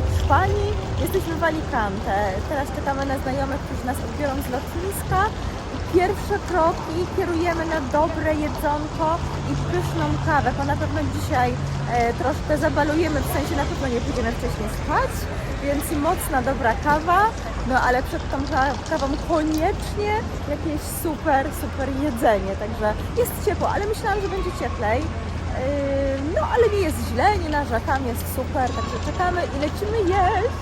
Hiszpanii. Jesteśmy w Alicante. Teraz czekamy na znajomych, którzy nas odbiorą z lotniska. Pierwsze kroki kierujemy na dobre jedzonko i pyszną kawę, bo na pewno dzisiaj e, troszkę zabalujemy, w sensie na pewno nie pójdziemy wcześniej spać, więc mocna, dobra kawa, no ale przed tą ka- kawą koniecznie jakieś super, super jedzenie, także jest ciepło, ale myślałam, że będzie cieplej. No źle, nie narzekam, jest super, także czekamy i lecimy jeść.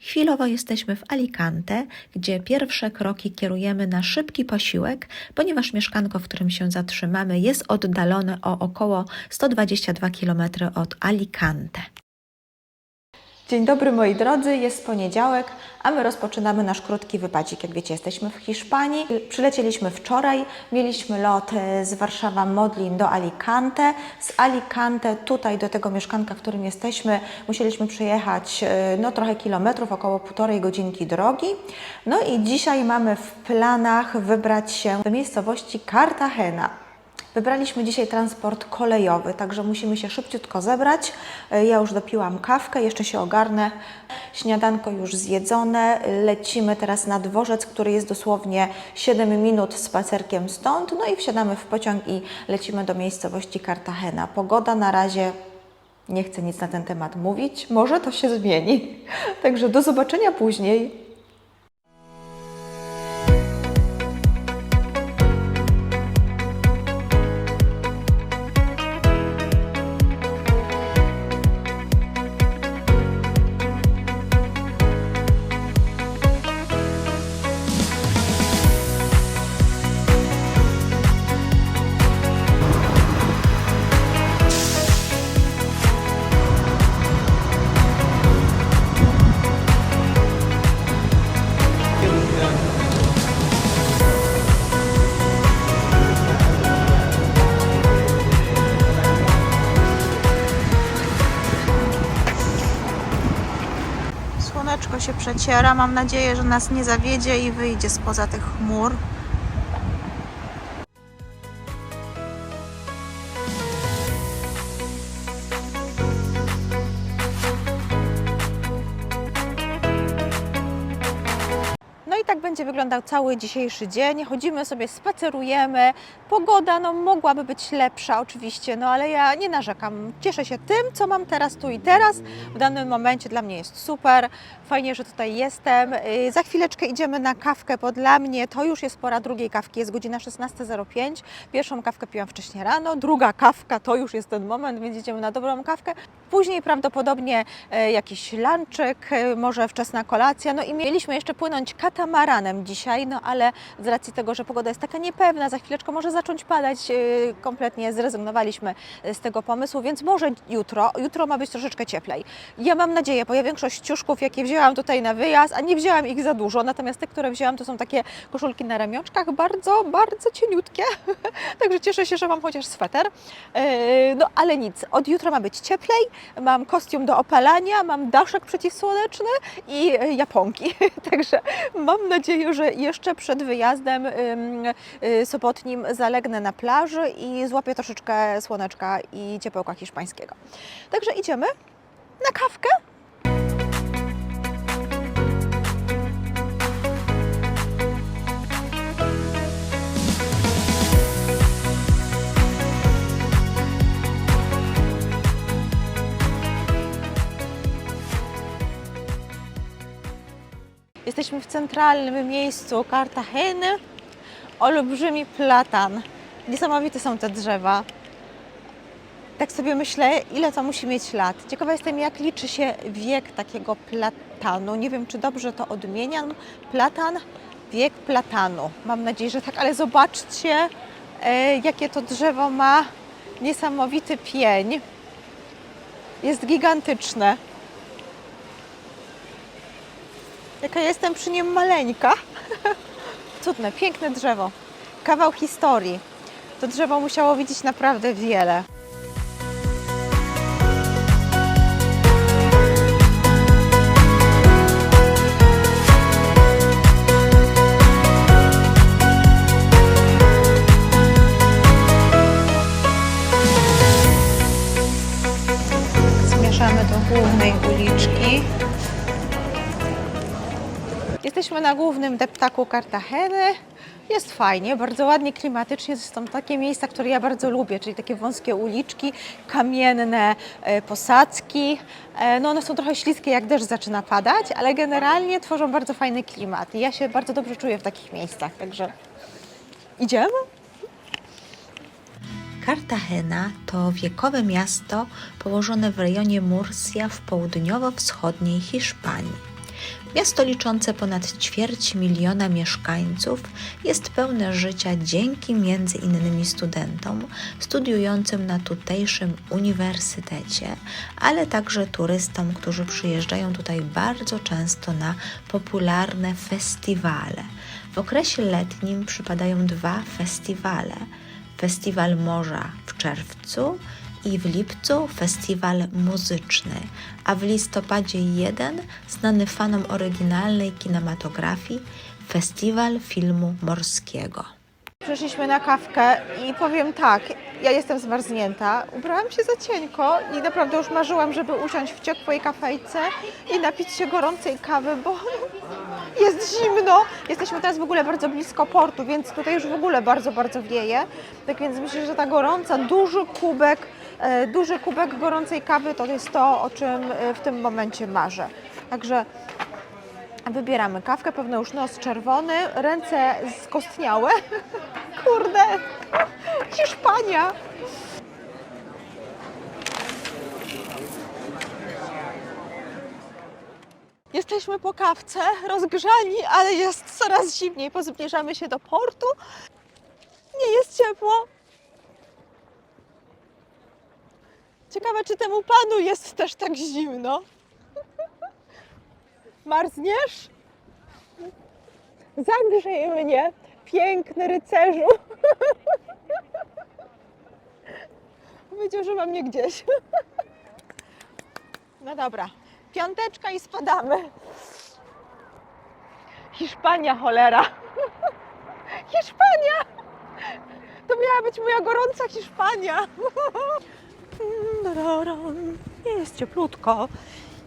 Chwilowo jesteśmy w Alicante, gdzie pierwsze kroki kierujemy na szybki posiłek, ponieważ mieszkanko, w którym się zatrzymamy, jest oddalone o około 122 km od Alicante. Dzień dobry moi drodzy, jest poniedziałek, a my rozpoczynamy nasz krótki wypadzik. Jak wiecie, jesteśmy w Hiszpanii. Przylecieliśmy wczoraj, mieliśmy lot e, z Warszawa Modlin do Alicante. Z Alicante tutaj do tego mieszkanka, w którym jesteśmy, musieliśmy przejechać e, no, trochę kilometrów, około półtorej godzinki drogi. No i dzisiaj mamy w planach wybrać się do miejscowości Cartagena. Wybraliśmy dzisiaj transport kolejowy, także musimy się szybciutko zebrać. E, Ja już dopiłam kawkę, jeszcze się ogarnę. Śniadanko już zjedzone. Lecimy teraz na dworzec, który jest dosłownie 7 minut spacerkiem stąd. No i wsiadamy w pociąg i lecimy do miejscowości Cartagena. Pogoda na razie nie chcę nic na ten temat mówić. Może to się zmieni. Także do zobaczenia później. Przeciera. Mam nadzieję, że nas nie zawiedzie i wyjdzie spoza tych chmur. Będzie wyglądał cały dzisiejszy dzień. Chodzimy sobie, spacerujemy. Pogoda no, mogłaby być lepsza oczywiście, no ale ja nie narzekam. Cieszę się tym, co mam teraz tu i teraz. W danym momencie dla mnie jest super. Fajnie, że tutaj jestem. Yy, Za chwileczkę idziemy na kawkę, bo dla mnie to już jest pora drugiej kawki. Jest godzina 16.05. Pierwszą kawkę piłam wcześniej rano, druga kawka to już jest ten moment, więc idziemy na dobrą kawkę. Później prawdopodobnie e, jakiś lunchek, e, może wczesna kolacja. No i mieliśmy jeszcze płynąć katamaranem dzisiaj, no ale z racji tego, że pogoda jest taka niepewna, za chwileczkę może zacząć padać, e, kompletnie zrezygnowaliśmy z tego pomysłu, więc może jutro, jutro ma być troszeczkę cieplej. Ja mam nadzieję, bo ja większość ciuszków, jakie wzięłam tutaj na wyjazd, a nie wzięłam ich za dużo, natomiast te, które wzięłam, to są takie koszulki na ramionczkach, bardzo, bardzo cieniutkie, także cieszę się, że mam chociaż sweter. E, No ale nic, od jutra ma być cieplej, mam kostium do opalania, mam daszek przeciwsłoneczny i japonki. Także mam nadzieję, że jeszcze przed wyjazdem y, sobotnim zalegnę na plaży i złapię troszeczkę słoneczka i ciepełka hiszpańskiego. Także idziemy na kawkę. Jesteśmy w centralnym miejscu Cartageny. Olbrzymi platan. Niesamowite są te drzewa. Tak sobie myślę, ile to musi mieć lat. Ciekawa jestem, jak liczy się wiek takiego platanu. Nie wiem, czy dobrze to odmieniam. Platan, wiek platanu. Mam nadzieję, że tak, ale zobaczcie, e, jakie to drzewo ma niesamowity pień. Jest gigantyczne. Jaka jestem przy nim maleńka. Cudne, piękne drzewo. Kawał historii. To drzewo musiało widzieć naprawdę wiele. Jesteśmy na głównym deptaku Cartageny. Jest fajnie, bardzo ładnie, klimatycznie. Są takie miejsca, które ja bardzo lubię, czyli takie wąskie uliczki, kamienne e, posadzki. E, no one są trochę śliskie, jak deszcz zaczyna padać, ale generalnie tworzą bardzo fajny klimat. I ja się bardzo dobrze czuję w takich miejscach, także idziemy? Cartagena to wiekowe miasto położone w rejonie Murcia w południowo-wschodniej Hiszpanii. Miasto liczące ponad ćwierć miliona mieszkańców jest pełne życia dzięki między innymi studentom studiującym na tutejszym uniwersytecie, ale także turystom, którzy przyjeżdżają tutaj bardzo często na popularne festiwale. W okresie letnim przypadają dwa festiwale. Festiwal Morza w czerwcu i w lipcu festiwal muzyczny, a w listopadzie jeden znany fanom oryginalnej kinematografii Festiwal Filmu Morskiego. Przyszliśmy na kawkę i powiem tak, ja jestem zmarznięta. Ubrałam się za cienko i naprawdę już marzyłam, żeby usiąść w ciepłej kafejce i napić się gorącej kawy, bo jest zimno. Jesteśmy teraz w ogóle bardzo blisko portu, więc tutaj już w ogóle bardzo, bardzo wieje. Tak więc myślę, że ta gorąca, duży kubek, duży kubek gorącej kawy to jest to, o czym e, w tym momencie marzę. Także Wybieramy kawkę, pewno już nos czerwony, ręce skostniałe. Kurde, Hiszpania. Jesteśmy po kawce, rozgrzani, ale jest coraz zimniej, bo zbliżamy się do portu. Nie jest ciepło. Ciekawe, czy temu panu jest też tak zimno. Marzniesz? Zagrzej mnie, piękny rycerzu. Powiedział, że mam mnie gdzieś. No dobra, piąteczka i spadamy. Hiszpania, cholera. Hiszpania! To miała być moja gorąca Hiszpania. Jest cieplutko.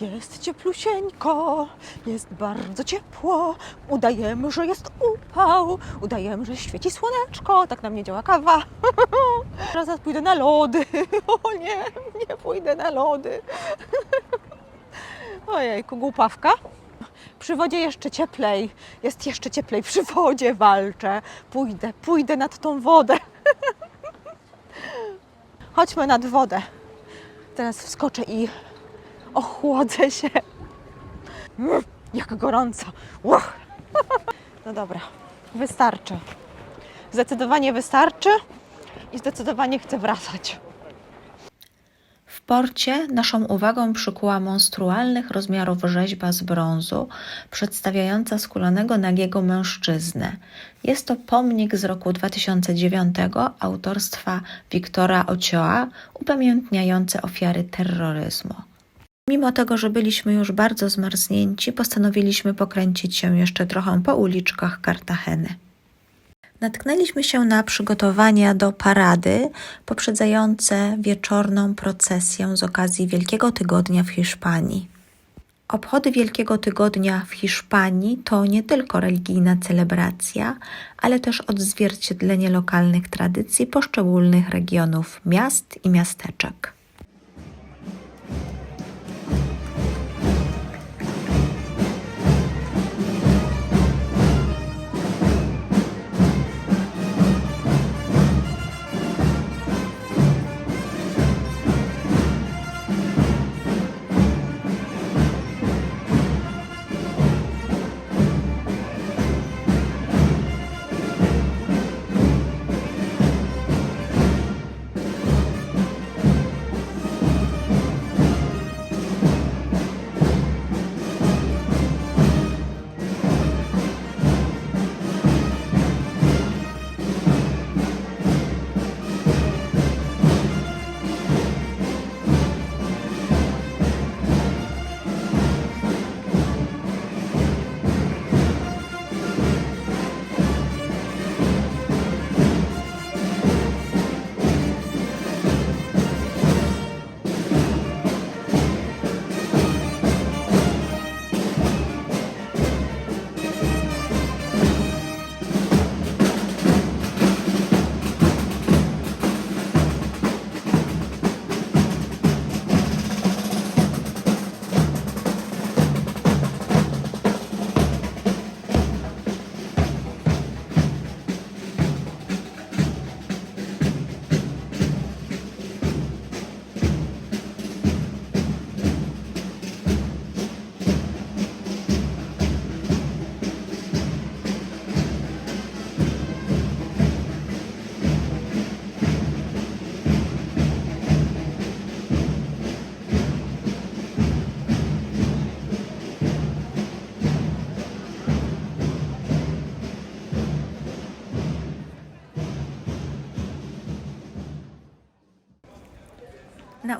Jest cieplusieńko, jest bardzo ciepło. Udajemy, że jest upał, udajemy, że świeci słoneczko. Tak nam nie działa kawa. Zaraz pójdę na lody. O nie, nie pójdę na lody. Ojejku, głupawka. Przy wodzie jeszcze cieplej. Jest jeszcze cieplej. Przy wodzie walczę. Pójdę, pójdę nad tą wodę. Chodźmy nad wodę. Teraz wskoczę i ochłodzę się. Jak gorąco. No dobra, wystarczy. Zdecydowanie wystarczy i zdecydowanie chcę wracać. W porcie naszą uwagę przykuła monstrualnych rozmiarów rzeźba z brązu przedstawiająca skulonego nagiego mężczyznę. Jest to pomnik z roku 2009 autorstwa Wiktora Ocioa upamiętniający ofiary terroryzmu. Mimo tego, że byliśmy już bardzo zmarznięci, postanowiliśmy pokręcić się jeszcze trochę po uliczkach Cartageny. Natknęliśmy się na przygotowania do parady poprzedzające wieczorną procesję z okazji Wielkiego Tygodnia w Hiszpanii. Obchody Wielkiego Tygodnia w Hiszpanii to nie tylko religijna celebracja, ale też odzwierciedlenie lokalnych tradycji poszczególnych regionów miast i miasteczek.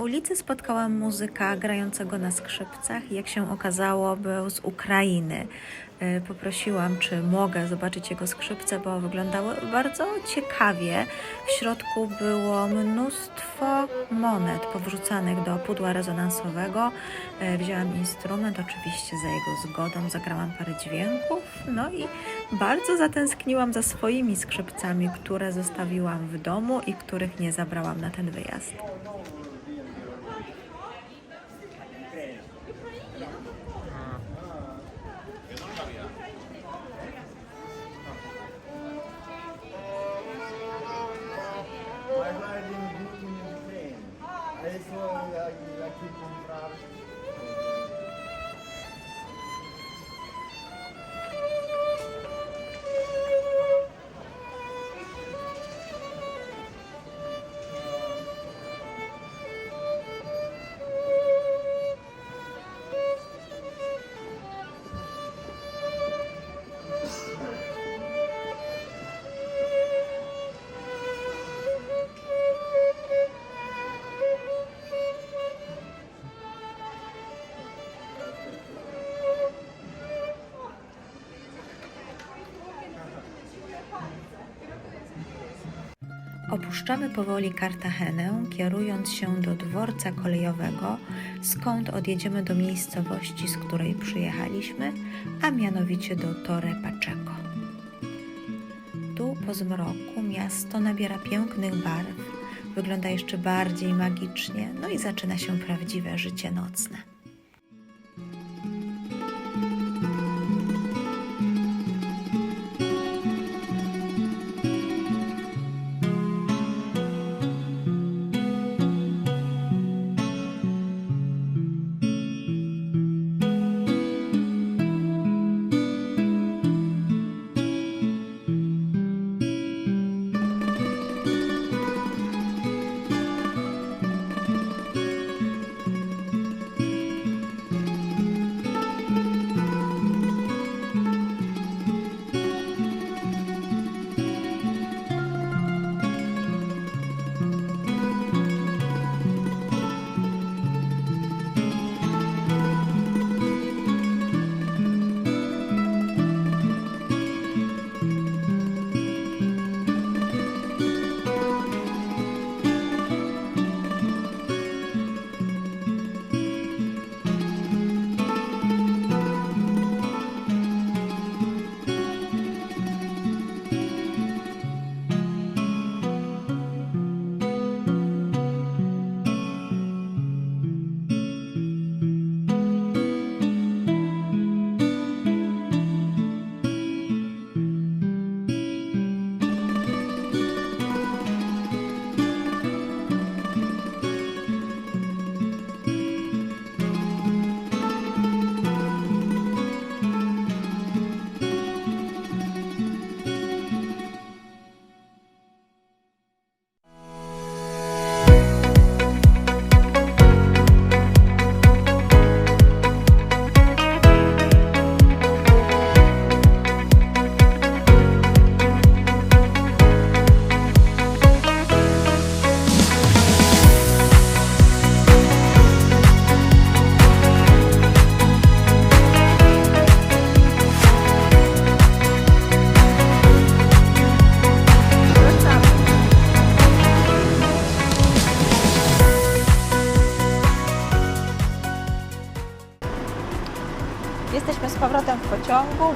Ulicy spotkałam muzyka grającego na skrzypcach. Jak się okazało, był z Ukrainy. E, Poprosiłam, czy mogę zobaczyć jego skrzypce, bo wyglądały bardzo ciekawie. W środku było mnóstwo monet powrzucanych do pudła rezonansowego. E, Wzięłam instrument, oczywiście za jego zgodą, zagrałam parę dźwięków. No i bardzo zatęskniłam za swoimi skrzypcami, które zostawiłam w domu i których nie zabrałam na ten wyjazd. people. Opuszczamy powoli Kartachenę, kierując się do dworca kolejowego, skąd odjedziemy do miejscowości, z której przyjechaliśmy, a mianowicie do Torre Pacheco. Tu po zmroku miasto nabiera pięknych barw, wygląda jeszcze bardziej magicznie, no i zaczyna się prawdziwe życie nocne.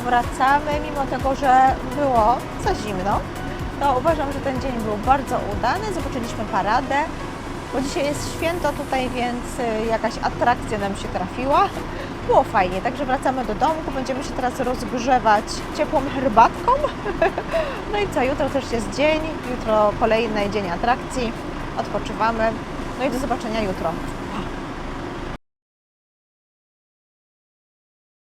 Wracamy, mimo tego, że było za zimno. To uważam, że ten dzień był bardzo udany. Zobaczyliśmy paradę, bo dzisiaj jest święto tutaj, więc y, jakaś atrakcja nam się trafiła. Było fajnie, także wracamy do domku, będziemy się teraz rozgrzewać ciepłą herbatką. No i co, jutro też jest dzień, jutro kolejny dzień atrakcji, odpoczywamy. No i do zobaczenia jutro.